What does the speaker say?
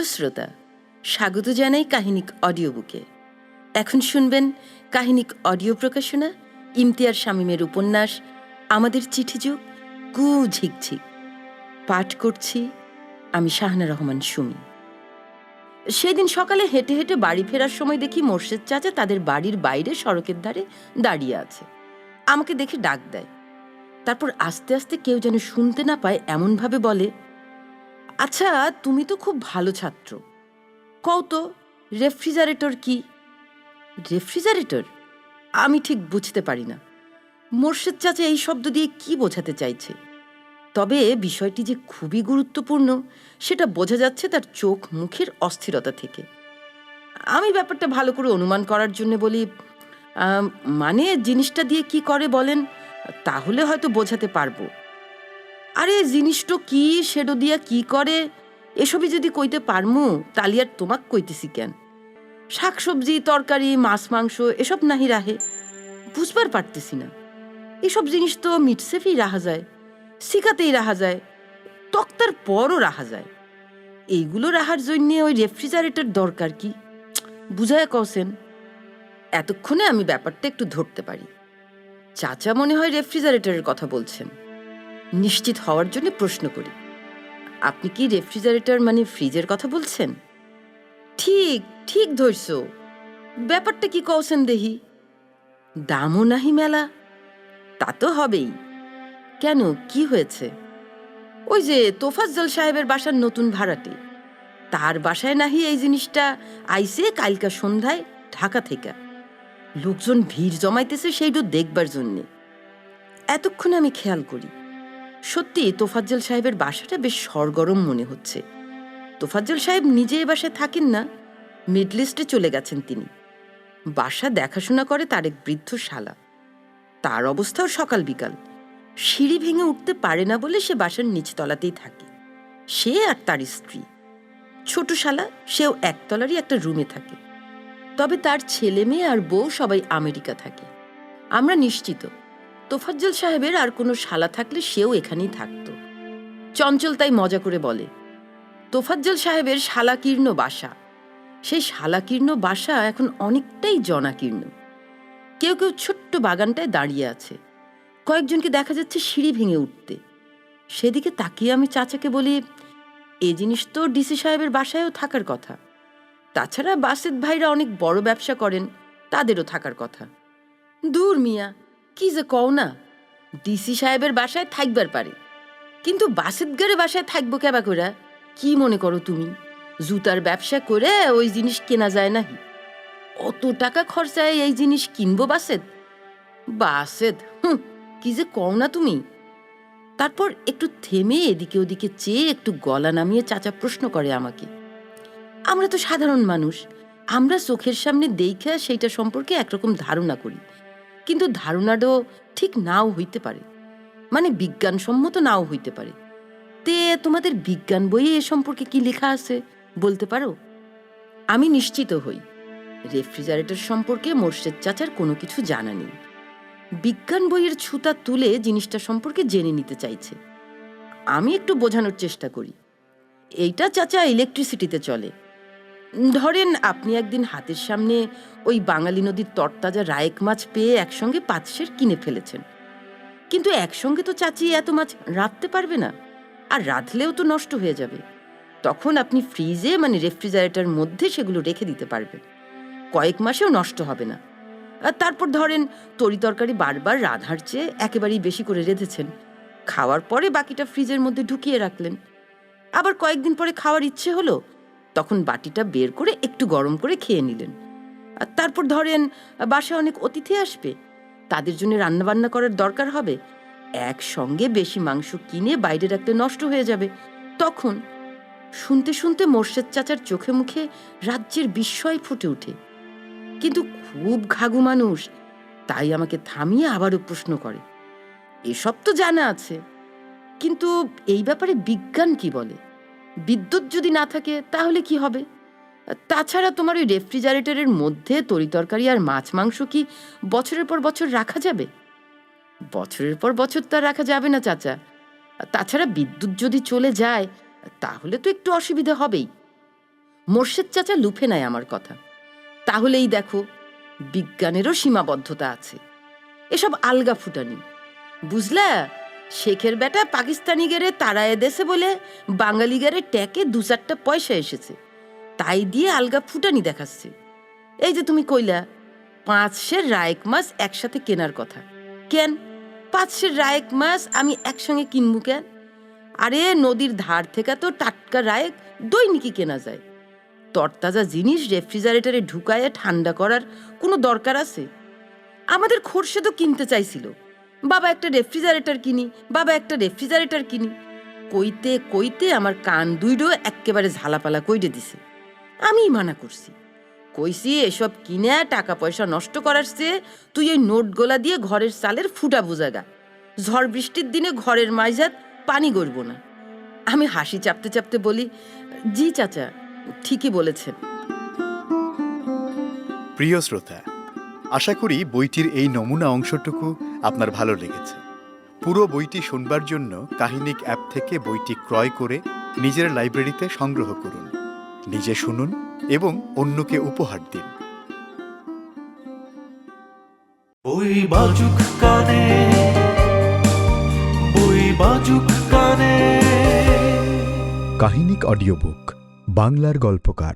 প্রিয় শ্রোতা, স্বাগত জানাই কাহিনিক অডিও বুকে এখন শুনবেন কাহিনিক অডিও প্রকাশনা, ইমতিয়ার শামীমের উপন্যাস, আমাদের চিঠিযুগ কু ঝিকঝিক পাঠ করছি আমি শাহনা রহমান সুমি। সেদিন সকালে হেঁটে হেঁটে বাড়ি ফেরার সময় দেখি মোর্শেদ চাচা তাদের বাড়ির বাইরে সড়কের ধারে দাঁড়িয়ে আছে। আমাকে দেখে ডাক দেয়। তারপর আস্তে আস্তে কেউ যেন শুনতে না পায়, এমনভাবে বলে আচ্ছা তুমি তো খুব ভালো ছাত্র। কও তো, রেফ্রিজারেটর কি? রেফ্রিজারেটর? আমি ঠিক বুঝতে পারি না। মোর্শেদ চাচা এই শব্দ দিয়ে কি বোঝাতে চাইছে? তবে বিষয়টি যে খুবই গুরুত্বপূর্ণ, সেটা বোঝা যাচ্ছে তার চোখ মুখের অস্থিরতা থেকে। আমি ব্যাপারটা ভালো করে অনুমান করার জন্য বলি মানে জিনিসটা দিয়ে কি করে বলেন, তাহলে হয়তো বোঝাতে পারব। আরে, জিনিসটা কি সেটা দিয়া কি করে? এসবই যদি কইতে পারমু, তালি আর তোমাক কইতেছি কেন? শাকসবজি, তরকারি, মাছ, মাংস, এসব নাহি রাহে। বুঝবার পারতেছি না। এসব জিনিস তো মিটসেফেই রাহা যায় শিকাতেই রাহা যায়, তক্তার পরও রাহা যায়। এইগুলো রাহার জন্যে ওই রেফ্রিজারেটর দরকার কি? বুঝায় কছেন এতক্ষণে আমি ব্যাপারটা একটু ধরতে পারি। চাচা মনে হয় রেফ্রিজারেটরের কথা বলছেন। নিশ্চিত হওয়ার জন্য প্রশ্ন করি। আপনি কি রেফ্রিজারেটর মানে ফ্রিজের কথা বলছেন? ঠিক ঠিক ধরছ। ব্যাপারটা কি কওছেন দেহি? দামও নাহি মেলা। তা তো হবেই। কেন, কি হয়েছে? ওই যে তোফাজ্জল সাহেবের বাসার নতুন ভাড়াটে। তার বাসায় নাহি এই জিনিসটা আইসে কালকা সন্ধ্যায় ঢাকা থেকে। লোকজন ভিড় জমাইতেছে সেইটা দেখবার জন্যে। এতক্ষণে আমি খেয়াল করি। সত্যি, তোফাজ্জল সাহেবের বাসাটা বেশ সরগরম মনে হচ্ছে। তোফাজ্জল সাহেব নিজে এ বাসায় থাকেন না। মিডলিস্টে চলে গেছেন তিনি। বাসা দেখাশোনা করে তার এক বৃদ্ধ শালা। তার অবস্থাও সকাল বিকাল। সিঁড়ি ভেঙে উঠতে পারে না বলে সে বাসার নিচতলাতেই থাকে। সে আর তার স্ত্রী। ছোট শালা, সেও একতলারই একটা রুমে থাকে। তবে তার ছেলে মেয়ে আর বউ সবাই আমেরিকা থাকে। আমরা নিশ্চিত তোফাজ্জল সাহেবের আর কোনো শালা থাকলে সেও এখানেই থাকতো। চঞ্চল তাই মজা করে বলে, তোফাজ্জল সাহেবের শালাকীর্ণ বাসা। সেই শালাকীর্ণ বাসা এখন অনেকটাই জনাকীর্ণ। কেউ কেউ ছোট্ট বাগানটায় দাঁড়িয়ে আছে। কয়েকজনকে দেখা যাচ্ছে সিঁড়ি ভেঙে উঠতে। সেদিকে তাকিয়ে আমি চাচাকে বলি, এ জিনিস তো ডিসি সাহেবের বাসায়ও থাকার কথা। তাছাড়া বাসেদ ভাইরা অনেক বড় ব্যবসা করেন, তাদেরও থাকার কথা। দূর মিয়া কি যে কও না ডিসি সাহেবের বাসায় থাকবার পারে। কিন্তু বাসেদগারে বাসায় থাকব কেবা করে কি মনে করো তুমি? জুতার ব্যবসা করে ওই জিনিস কেনা যায় নাহি। অত টাকা খরচায় এই জিনিস কিনবো বাসেদ বাসেদ হুঁ, কি যে কও না তুমি? তারপর একটু থেমে এদিকে ওদিকে চেয়ে একটু গলা নামিয়ে চাচা প্রশ্ন করে আমাকে। আমরা তো সাধারণ মানুষ আমরা চোখের সামনে দেখা সেইটা সম্পর্কে একরকম ধারণা করি। কিন্তু ধারণাটাও ঠিক নাও হইতে পারে। মানে বিজ্ঞানসম্মত নাও হইতে পারে। তে তোমাদের বিজ্ঞান বইয়ে এ সম্পর্কে কি লেখা আছে বলতে পারো? আমি নিশ্চিত হই, রেফ্রিজারেটর সম্পর্কে মোর্শেদ চাচার কোনো কিছু জানা নেই। বিজ্ঞান বইয়ের ছুতা তুলে জিনিসটা সম্পর্কে জেনে নিতে চাইছে। আমি একটু বোঝানোর চেষ্টা করি। এইটা চাচা ইলেকট্রিসিটিতে চলে। ধরেন আপনি একদিন হাতের সামনে ওই বাঙালি নদীর তরতাজা রায়েক মাছ পেয়ে একসঙ্গে পাঁচশের কিনে ফেলেছেন। কিন্তু একসঙ্গে তো চাচি এত মাছ রাঁধতে পারবে না, আর রাঁধলেও তো নষ্ট হয়ে যাবে। তখন আপনি ফ্রিজে মানে রেফ্রিজারেটর মধ্যে সেগুলো রেখে দিতে পারবেন। কয়েক মাসেও নষ্ট হবে না। আর তারপর ধরেন তরি তরকারি বারবার রাধার চেয়ে একেবারেই বেশি করে রেঁধেছেন। খাওয়ার পরে বাকিটা ফ্রিজের মধ্যে ঢুকিয়ে রাখলেন। আবার কয়েকদিন পরে খাওয়ার ইচ্ছে হলো তখন বাটিটা বের করে একটু গরম করে খেয়ে নিলেন। আর তারপর ধরেন, বাসায় অনেক অতিথি আসবে। তাদের জন্য রান্নাবান্না করার দরকার হবে। একসঙ্গে বেশি মাংস কিনে বাইরে রাখলে নষ্ট হয়ে যাবে। তখন শুনতে শুনতে মোর্শেদ চাচার চোখে মুখে রাজ্যের বিস্ময় ফুটে ওঠে। কিন্তু খুব ঘাগু মানুষ, তাই আমাকে থামিয়ে আবারও প্রশ্ন করে। এসব তো জানা আছে। কিন্তু এই ব্যাপারে বিজ্ঞান কি বলে? বিদ্যুৎ যদি না থাকে, তাহলে কি হবে? তাছাড়া তোমার ওই রেফ্রিজারেটরের মধ্যে তরিতরকারি আর মাছ মাংস কি বছরের পর বছর রাখা যাবে? বছরের পর বছর তা রাখা যাবে না, চাচা। তাছাড়া বিদ্যুৎ যদি চলে যায়, তাহলে তো একটু অসুবিধা হবেই। মোর্শেদ চাচা লুফে নেয় আমার কথা। তাহলেই দেখো, বিজ্ঞানেরও সীমাবদ্ধতা আছে। এসব আলগা ফুটানি। বুঝলা? শেখের বেটা পাকিস্তানি গেরে তারায় দেশে বলে বাঙালি গেরে ট্যাকে দু চারটা পয়সা এসেছে। তাই দিয়ে আলগা ফুটানি দেখাচ্ছে। এই যে তুমি কইলা, পাঁচ সের রায়েক মাছ একসাথে কেনার কথা। কেন? পাঁচ সের রায়েক মাছ আমি একসঙ্গে কিনবো কেন? আরে নদীর ধার থেকে তো টাটকা রায়েক দৈনিকই কেনা যায়। তরতাজা জিনিস রেফ্রিজারেটরে ঢুকায়ে ঠান্ডা করার কোনো দরকার আছে? আমাদের খোরশে তো কিনতে চাইছিল। বাবা একটা রেফ্রিজারেটর কিনি, বাবা একটা রেফ্রিজারেটর কিনি। কইতে কইতে আমার কান দুইডো এক্কেবারে ঝালাপালা কইটে দিছে। আমি মানা করছি। কইছি, এসব কিনে টাকা পয়সা নষ্ট করার চেয়ে তুই এই নোটগোলা দিয়ে ঘরের চালের ফুটা বোঝাগা ঝড় বৃষ্টির দিনে ঘরের মাইজাত পানি গড়ব না। আমি হাসি চাপতে চাপতে বলি, জি, চাচা, ঠিকই বলেছেন। প্রিয় শ্রোতা আশা করি বইটির এই নমুনা অংশটুকু আপনার ভালো লেগেছে। পুরো বইটি শুনবার জন্য কাহিনিক অ্যাপ থেকে বইটি ক্রয় করে নিজের লাইব্রেরিতে সংগ্রহ করুন। নিজে শুনুন এবং অন্যকে উপহার দিন। বই বাজুক কানে বই বাজুক কানে। কাহিনিক অডিও বুক বাংলার গল্পকার।